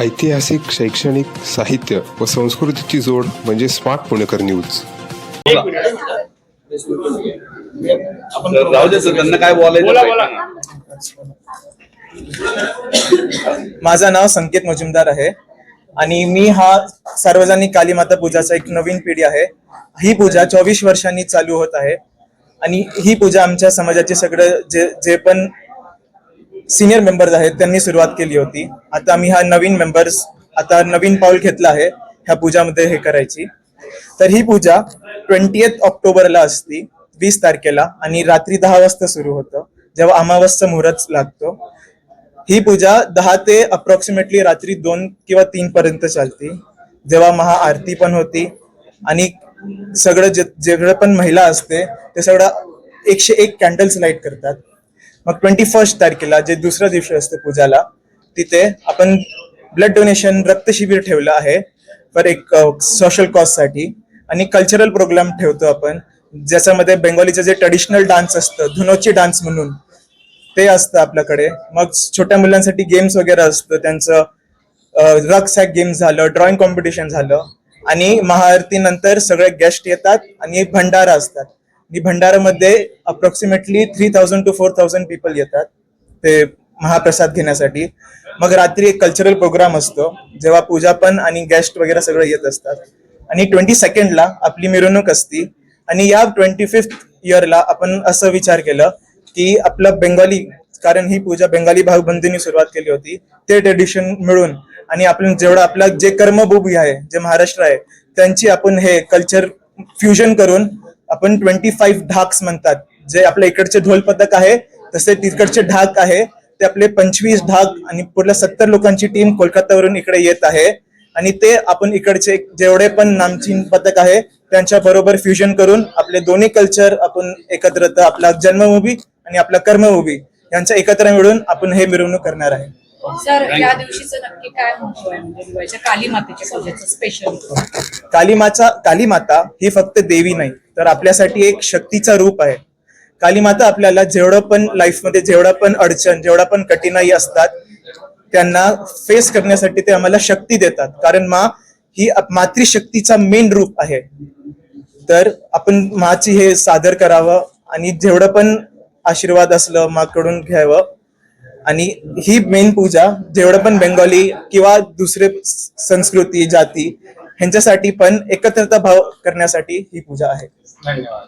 ऐतिहासिक शैक्षणिक साहित्य व संस्कृतीची जोड म्हणजे स्मार्ट पुणेकर न्यूज. त्यांना काय बोलायचं? माझं नाव संकेत मुजुमदार आहे आणि मी हा सार्वजनिक कालीमाता पूजाचा एक नवीन पिढी आहे. ही पूजा चोवीस वर्षांनी चालू होत आहे आणि ही पूजा आमच्या समाजाचे सगळं जे जे पण सिनियर मेंबर्स आहेत त्यांनी सुरुवात केली होती. आता आम्ही हा नवीन मेंबर्स आता नवीन पाऊल घेतला आहे ह्या पूजामध्ये हे करायची. तर ही पूजा ट्वेंटी ऑक्टोबरला असती वीस तारखेला आणि रात्री दहा वाजता सुरू होतं जेव्हा अमावस्या मुहूर्त लागतो. ही पूजा दहा ते अप्रॉक्सिमेटली रात्री दोन किंवा तीन पर्यंत चालते. जेव्हा महाआरती पण होती आणि सगळं जे जेवढं पण महिला असते ते सगळं एकशे एक कॅन्डल्स लाइट करतात. मग ट्वेंटी फर्स्ट तारखेला जे दुसऱ्या दिवशी असते पूजाला तिथे आपण ब्लड डोनेशन रक्त शिबिर ठेवलं आहे पर एक सोशल कॉजसाठी. आणि कल्चरल प्रोग्राम ठेवतो आपण ज्याच्यामध्ये बेंगॉलीचं जे ट्रेडिशनल डान्स असतं धुनोची डान्स म्हणून ते असतं आपल्याकडे. मग छोट्या मुलांसाठी गेम्स वगैरे असतं त्यांचं रग सॅक गेम झालं ड्रॉइंग कॉम्पिटिशन झालं. आणि महाआरती नंतर सगळे गेस्ट येतात आणि भंडारा असतात. भंडारामध्ये approximately three thousand two four thousand people येतात ते महाप्रसाद घेण्यासाठी. मग रात्री एक कल्चरल प्रोग्राम असतो जेव्हा पूजा पण आणि गेस्ट वगैरे सगळं येत असतात. आणि ट्वेंटी सेकंडला आपली मिरवणूक असती आणि या ट्वेंटी फिफ्थ इयरला आपण असं विचार केलं की आपलं बेंगाली कारण ही पूजा बेंगाली भाऊबंदीनी सुरुवात केली होती ते ट्रेडिशन मिळून आणि आपण जेवढं आपलं जे कर्मभूमी आहे जे महाराष्ट्र आहे त्यांची आपण हे कल्चर फ्युजन करून आपण ट्वेंटी फाईव्ह ढाक्स म्हणतात. जे आपल्या इकडचे ढोल पथक आहे तसे तिकडचे ढाक आहे. ते आपले पंचवीस ढाक आणि पूर्ण सत्तर लोकांची टीम कोलकातावरून इकडे येत आहे. आणि ते आपण इकडचे जेवढे पण नामचीन पथक आहे त्यांच्या बरोबर फ्युजन करून आपले दोन्ही कल्चर आपण एकत्र आपला जन्मभूमी आणि आपला कर्मभूमी यांचा एकत्र मिळून आपण हे मिरवणूक करणार आहे. सर या दिवशीचं नक्की काय महत्त्व आहे म्हणजे दिवाळीच्या काली मातेच्या पूजेचं स्पेशल कालीमाचा कालीमाता ही फक्त देवी नाही तर आपल्यासाठी एक शक्तीचा रूप आहे. कालीमाता आपल्याला जेवढं पण लाईफमध्ये जेवढा पण अडचण जेवढा पण कठीणाई असतात त्यांना फेस करण्यासाठी ते आम्हाला शक्ती देतात. कारण मा ही मातृशक्तीचा मेन रूप आहे. तर आपण माची हे सादर करावं आणि जेवढं पण आशीर्वाद असलं माकडून घ्यावं आणि ही मेन पूजा जेवढं पण बेंगॉली किंवा दुसरे संस्कृती जाती ह्यांच्यासाठी पण एकत्रता भाव करण्यासाठी ही पूजा आहे. धन्यवाद.